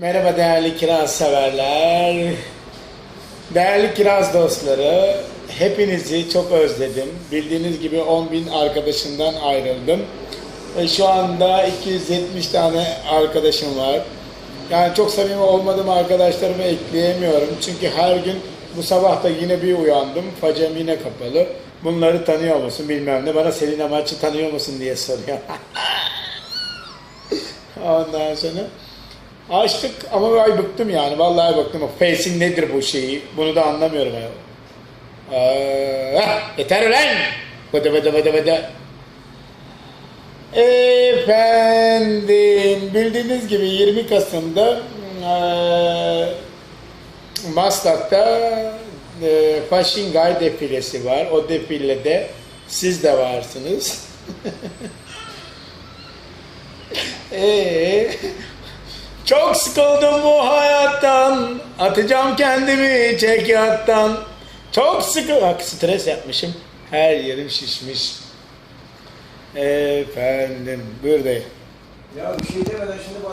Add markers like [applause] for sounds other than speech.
Merhaba değerli kiraz severler. Değerli kiraz dostları, hepinizi çok özledim. Bildiğiniz gibi 10 bin arkadaşımdan ayrıldım. Ve şu anda 270 tane arkadaşım var. Yani çok samimi olmadığım arkadaşlarımı ekleyemiyorum. Çünkü her gün bu sabah da yine bir uyandım. Facem yine kapalı. Bunları tanıyor musun bilmem ne. Bana Selin Amaç'ı tanıyor musun diye soruyor. [laughs] Ondan sonra açtık ama ay bıktım yani. Vallahi bıktım. Facing nedir bu şeyi? Bunu da anlamıyorum ya. Aa, yeter ulan! Vıdı vıdı vıdı vıdı. Efendim, bildiğiniz gibi 20 Kasım'da eee Maslak'ta eee Fashion Guy defilesi var. O defilede siz de varsınız. [laughs] Ee, çok sıkıldım bu hayattan. Atacağım kendimi çekyattan. Çok sıkı... Bak stres yapmışım. Her yerim şişmiş. Efendim buradayım. Ya bir şey demeden şimdi